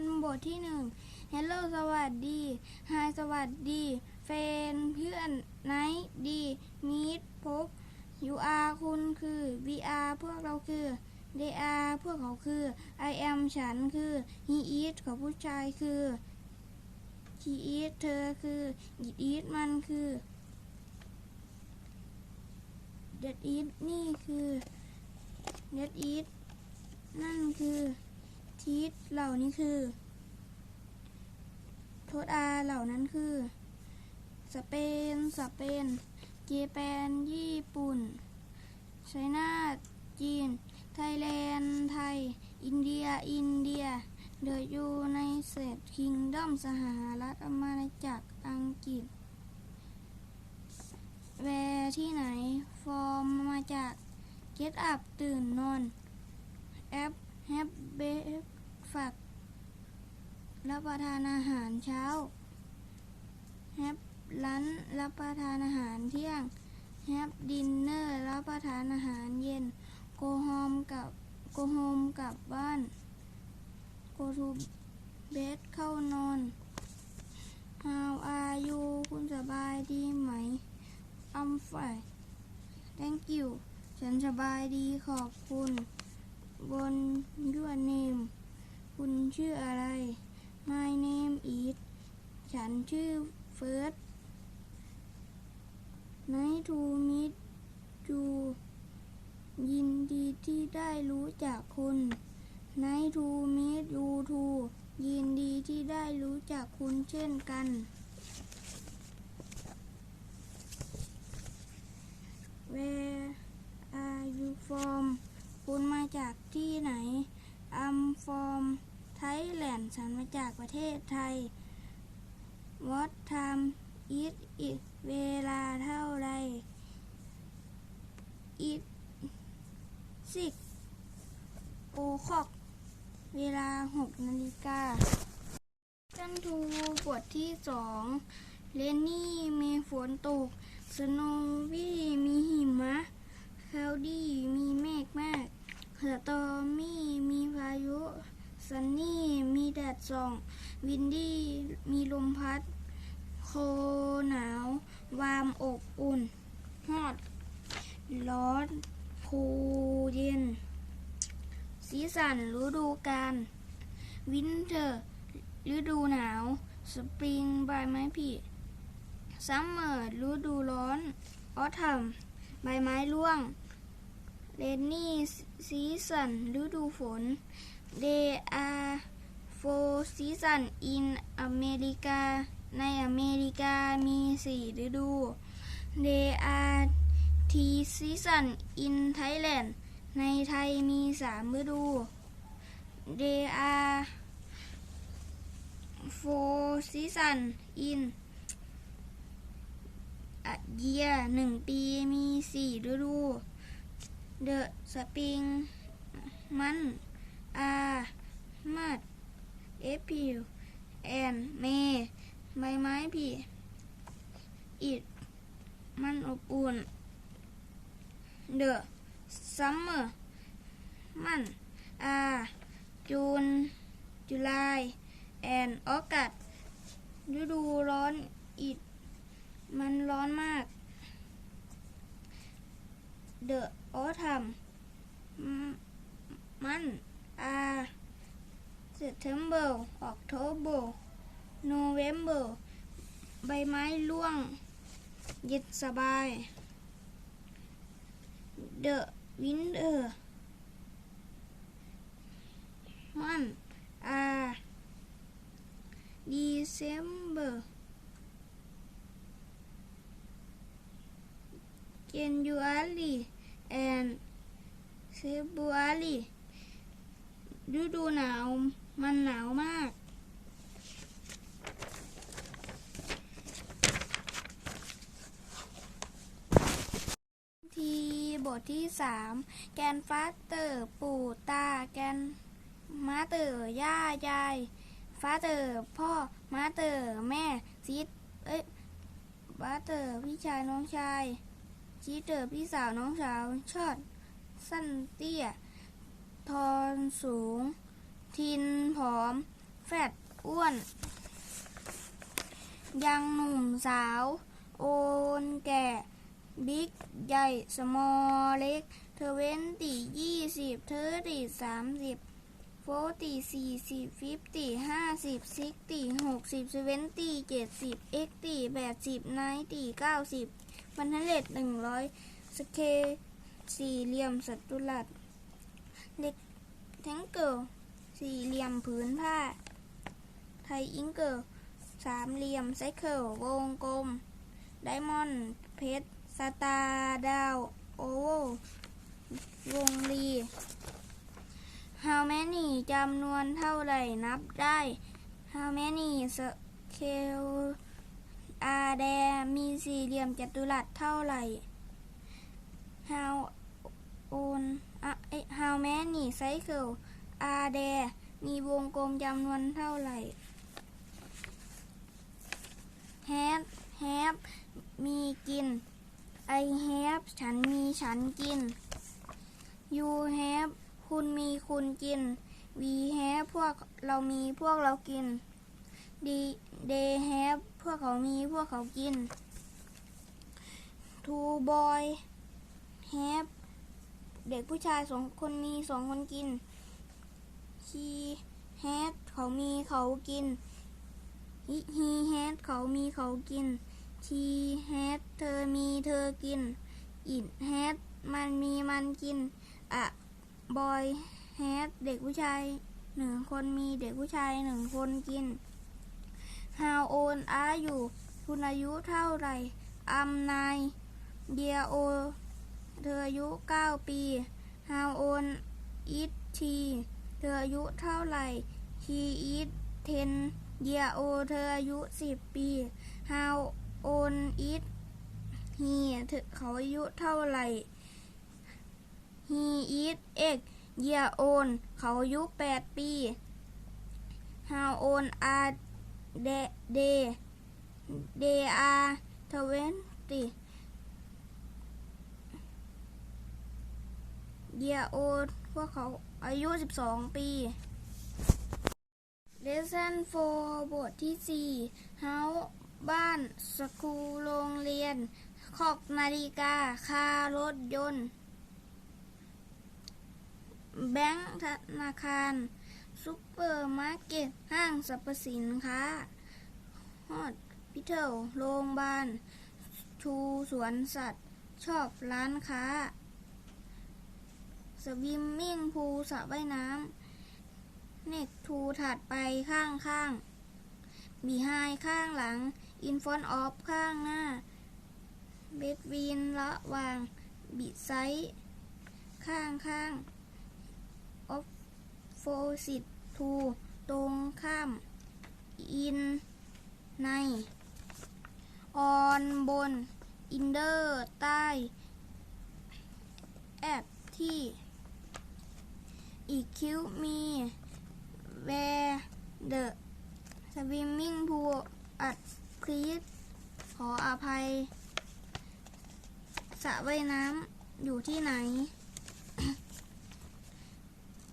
นบทที่หนึ่ง Hello สวัสดี Hi สวัสดีเฟนเพื่อนไนดีมีดพบ You are คุณคือ We are พวกเราคือ They are พวกเขาคือ I am ฉันคือ He is เขาผู้ชายคือ She is เธอคือ It is มันคือ That is นี่คือ That is นั่นคือ ทีสเหล่านี้คือโทษอาเหล่านั้นคือ สเปน สเปน เจแปน ญี่ปุ่นไชน่า จีน ไทยแลนด์ ไทย อินเดีย อินเดีย เดอะยูในเซตคิงดอมสหรัฐอเมริกาอังกฤษ แวร์ที่ไหน ฟอร์มมาจาก get up ตื่นนอน แอป have breakfast รับประทานอาหารเช้า have lunch รับประทานอาหารเที่ยง have dinner รับประทานอาหารเย็น go home กับ go home กลับบ้าน go to bed เข้านอน how are you คุณสบายดีไหม I'm fine thank you ฉันสบายดีขอบคุณ บน your name คุณชื่ออะไร My name is ฉันชื่อเฟิร์ส Nice to meet you ยินดีที่ได้รู้จักคุณ Nice to meet you too ยินดีที่ได้รู้จักคุณเช่นกัน Where are you from คุณมาจากที่ไหน I'm from Thailand ฉันมาจากประเทศไทย What time is it เวลาเท่าไร It six o'clock เวลาหกนาฬิกาจันทูบทที่สองเลนนี่มีฝนตก สโนวี่มีหิมะคลาวดี้มีเมฆมาก สตอมี่มีพายุซันนี่มีแดดส่อง วินดี้มีลมพัด โคหนาว วามอบอุ่น ฮอด ร้อนคูเย็น สีสันฤดูกาลวินเทอร์ฤดูหนาว สปริงใบไม้ผลิซัมเมอร์ฤดูร้อน ออทัมใบไม้ร่วง rainy season ฤดูฝน there are four season in America ในอเมริกามีสี่ฤดู there are three season in Thailand ในไทยมีสามฤดู there are four season in เยียหนึ่งปีมีสี่ฤดู The Spring มัน are March April and May ใบไม้ผลิ It มันอบอุ่น The Summer มัน are June July and August ฤดูร้อน It มันร้อนมาก The autumn มมัน are September October November ใบไม้ร่วง เย็นสบาย The winter มัน are December January And February ฤดูหนาว มันหนาวมาก ทีบทที่สามแกนฟาเตอร์ปู่ตา แกนมาเตอร์ย่ายายฟาเตอร์พ่อมาเตอร์แม่ซิดเอ้ยบาเตอร์พี่ชายน้องชาย ชีเตอร์พี่สาวน้องสาวชอด สั้นเตี้ย ทอนสูง ทินผอม แฟดอ้วน ยังหนุ่มสาว โอนแก่ บิ๊ก ใหญ่ สมอลเล็ก เทเวนตียี่สิบเทอร์ตีสามสิบโฟตีสี่สิบฟิฟตีห้าสิบซิกตีหกสิบเซเวนตีเจ็ดสิบเอ็กตีแปดสิบไนตีเก้าสิบ วันทเลตหนึ่งร้อยสเคสี่เหลี่ยมสัตุรัสเล็กแทงเกิลสี่เหลี่ยมผืนผ้า ไทยอิงเกิลสามเหลี่ยมไซเคิลวงกลม ไดมอนด์เพชรสตาร์ดาว โอเวลวงรี How many จำนวนเท่าไหร่นับได้ How many scale are there มีสี่เหลี่ยมจัตุรัสเท่าไหร่ How on อะเอ๊ะ How many cycle are there มีวงกลมจำนวนเท่าไหร่ Have have มีกิน I have ฉันมีฉันกิน You have คุณมีคุณกิน We have พวกเรามีพวกเรากิน They they have พวกเขามีพวกเขากิน Two boy have เด็กผู้ชายสองคนมีสองคนกิน He had เขามีเขากิน He had เขามีเขากิน She had เธอมีเธอกิน It had มันมีมันกิน อะบอยแฮดเด็กผู้ชายหนึ่งคนมีเด็กผู้ชายหนึ่งคนกิน How old are you คุณอายุเท่าไหร่อัมนายเดียโอเธออายุเก้าปี How old is she เธออายุเท่าไหร่ He is ten year old เธออายุสิบปี How old is he เธอเขาอายุเท่าไหร่ He is eight year old เขาอายุแปดปี How old are they they they are twenty year old พวกเขาอายุสิบสองปี Lesson 4บทที่ 4 House บ้าน School โรงเรียนคอกนาฬิกา คารถยนต์ แบงก์ธนาคาร ซุปเปอร์มาร์เก็ต ห้างสรรพสินค้าฮอดพิเทลโรงพยาบาล ชูสวนสัตว์ ชอบร้านค้า สวิมมิ่งพูลสระว่ายน้ำ เน็กทูถัดไปข้างข้างบีไฮข้างหลัง อินฟอนออฟข้างหน้า เบดวีนระวาง บิไซข้างข้างออฟ โฟสิตทูตรงข้าม อิน ใน ออนบน อินเดอร์ ใต้ แอดที่ อีกคิวมี แวร์เดอะสวิมมิ่งพูอัดคลีดขออภัยสระว่ายน้ำอยู่ที่ไหน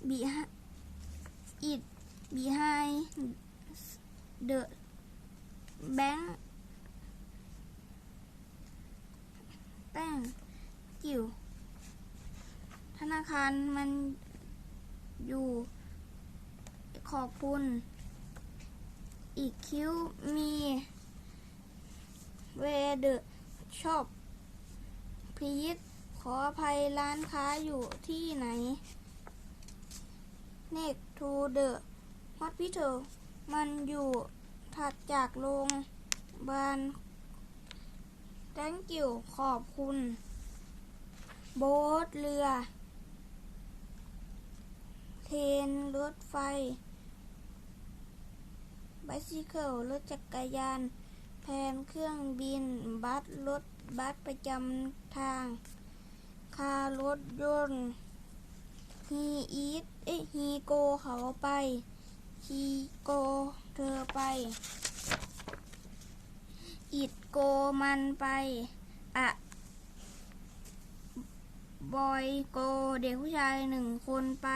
บีฮะ แบงค์แป้งจิ๋วธนาคารมันอยู่ขอบคุณอีกคิวมีเวเดอชอบพลีสขออภัยร้านค้าอยู่ที่ไหน next to the hospital มันอยู่ถัดจากโรงพยาบาล thank you ขอบคุณ โบ๊ทเรือ เทนรถไฟ bicycle รถจักรยาน แพนเครื่องบิน บัส รถ บัสประจำทาง คารถยนต์ he eat เอ้ย he go เขาไป he go เธอไป it go มันไป อะ boy go เด็กผู้ชายหนึ่งคนไป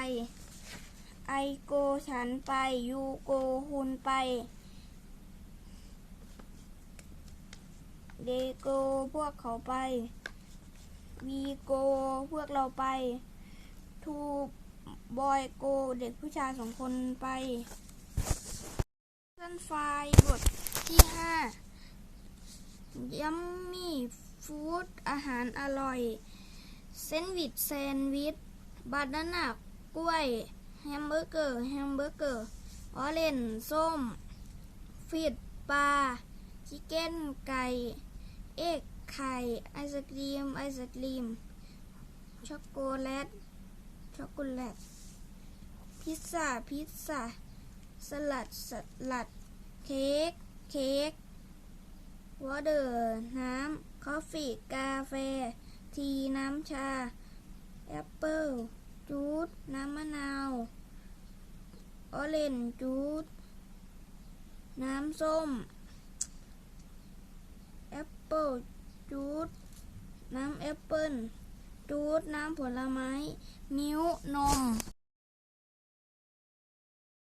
ไอโกฉันไปยูโกคุณไป เดโกพวกเขาไป วีโกพวกเราไป ทู บอยโกเด็กผู้ชายสองคนไปเส้นไฟบทที่ห้ายัมมี่ฟู้ดอาหารอร่อยเซนด์วิชแซนด์วิชบานาน่ากล้วย แฮมเบอร์เกอร์ แฮมเบอร์เกอร์ ออเรนจ์ส้ม ฟิดปลาชิคเก้นไก่ เอ็กไข่ ไอศกรีม ไอศกรีม ช็อกโกแลต ช็อกโกแลต พิซซ่า พิซซ่า สลัด สลัด เค้ก เค้ก วอเดอร์ น้ำ คอฟฟี่ กาแฟ ที น้ำชา แอปเปิลจูด น้ำมะนาว ออเรนจ์จูด น้ำส้ม แอปเปิลจูด น้ำแอปเปิลจูด น้ำผลไม้มิ้วนม